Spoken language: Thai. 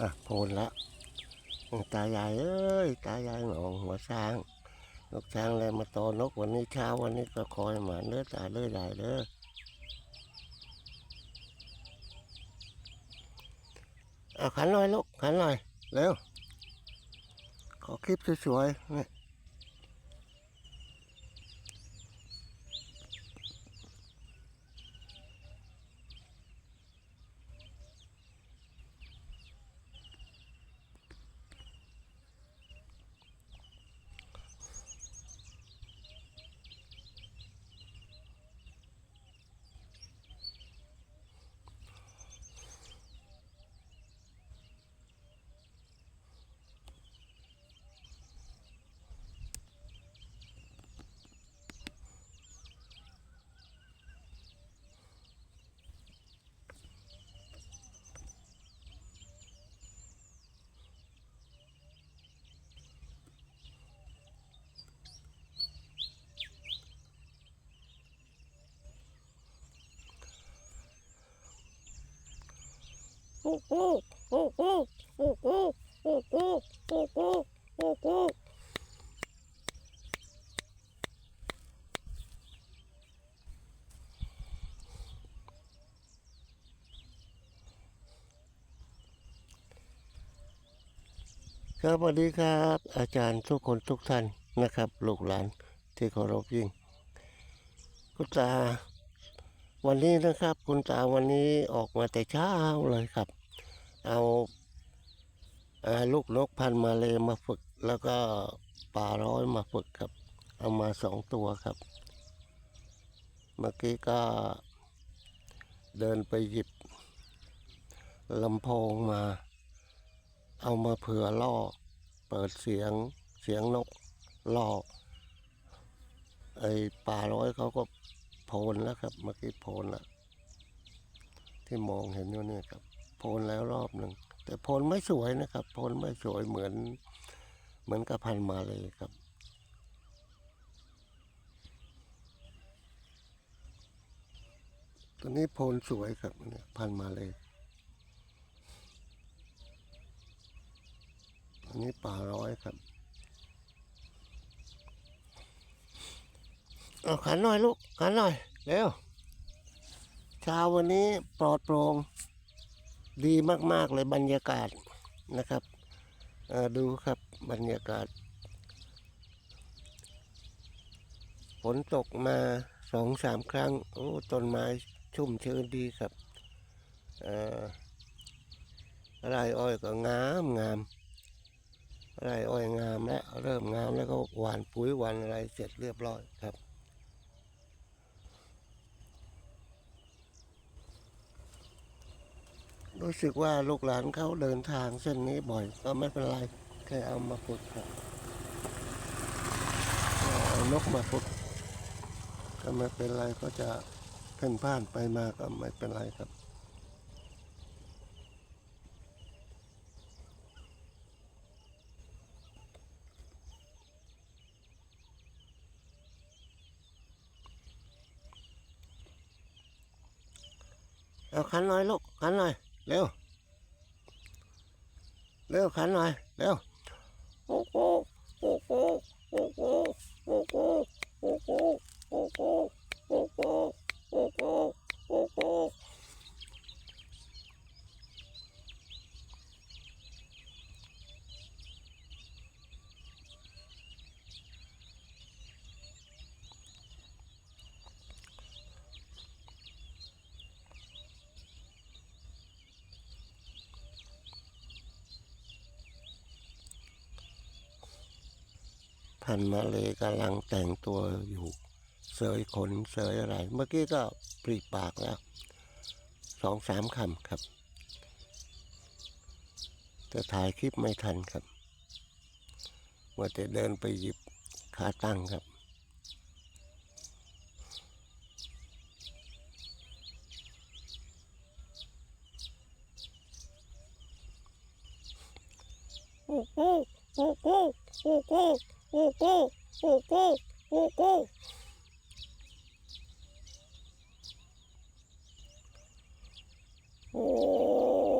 อะโพนละตายายเอ้ยตายายหนองหัวช้างนกช้างเลยมาตอนกวันนี้เช้าวันนี้ก็คอยหมาเนื้อตาเลือดใหญ่เด้อเอาขันหน่อยลูกขันหน่อยเร็วขอคลิปสวยๆนี่ โอ้โหโอ้โหโอ้โหโอ้โหโอ้โหโอ้โห ครับสวัสดีครับ อาจารย์ทุกคนทุกท่านนะครับ ลูกหลานที่เคารพยิ่ง คุณตา วันนี้นะครับ คุณตาวันนี้ออกมาแต่เช้าเลยครับ เอาลูกนกพันมาเลยมาฝึก แล้วก็ป่าร้อยมาฝึกครับ เอามาสองตัวครับ เมื่อกี้ก็เดินไปหยิบลำโพงมา เอามาเผื่อล่อ เปิดเสียงเสียงนกล่อไอ้ป่าร้อยเขาก็โพนแล้วครับ เมื่อกี้โพนล้วที่มองเห็นอยู่เนี่ยครับ โพนแล้วรอบหนึ่งแต่โพนไม่สวยนะครับ โพนไม่สวยเหมือนเหมือนกับพันมาเลยครับตัวนี้โพนสวยครับเนี่ยพันมาเลยอันนี้ป่าร้อยครับเอาขันหน่อยลูกขันหน่อยเร็วเช้าวันนี้ปลอดโปร่ง ดีมากๆเลยบรรยากาศนะครับดูครับบรรยากาศฝนตกมาสองสามครั้ง โอ้ต้นไม้ชุ่มชื้นดีครับอ่อไรอ้อยก็งามงามไรอ้อยงามแล้วเริ่มงามแล้วก็หวานปุ๋ยหวานอะไรเสร็จเรียบร้อยครับ รู้สึกว่าลูกหลานเขาเดินทางเส้นนี้บ่อย ก็ไม่เป็นไรแค่เอามาฝึกครับนกมาฝึกก็ไม่เป็นไรก็จะเพ่นพ่านไปมาก็ไม่เป็นไรครับเอาขันหน่อยลูกขันหน่อย เร็ว เร็วขันหน่อย เร็วโอ้โหโอ้โหโอ้โหโอ้โหโอ้โหโอ้โหโอ้โหโอ้โหโอ้โห พันมาเลยกำลังแต่งตัวอยู่ เสยขนเสยอะไร เมื่อกี้ก็ปรีปากแล้วสองสามคำครับ จะถ่ายคลิปไม่ทันครับว่าจะเดินไปหยิบขาตั้งครับ โอ้โหโอ้โหโอ้โห kuku, kuku, kuku. Oh.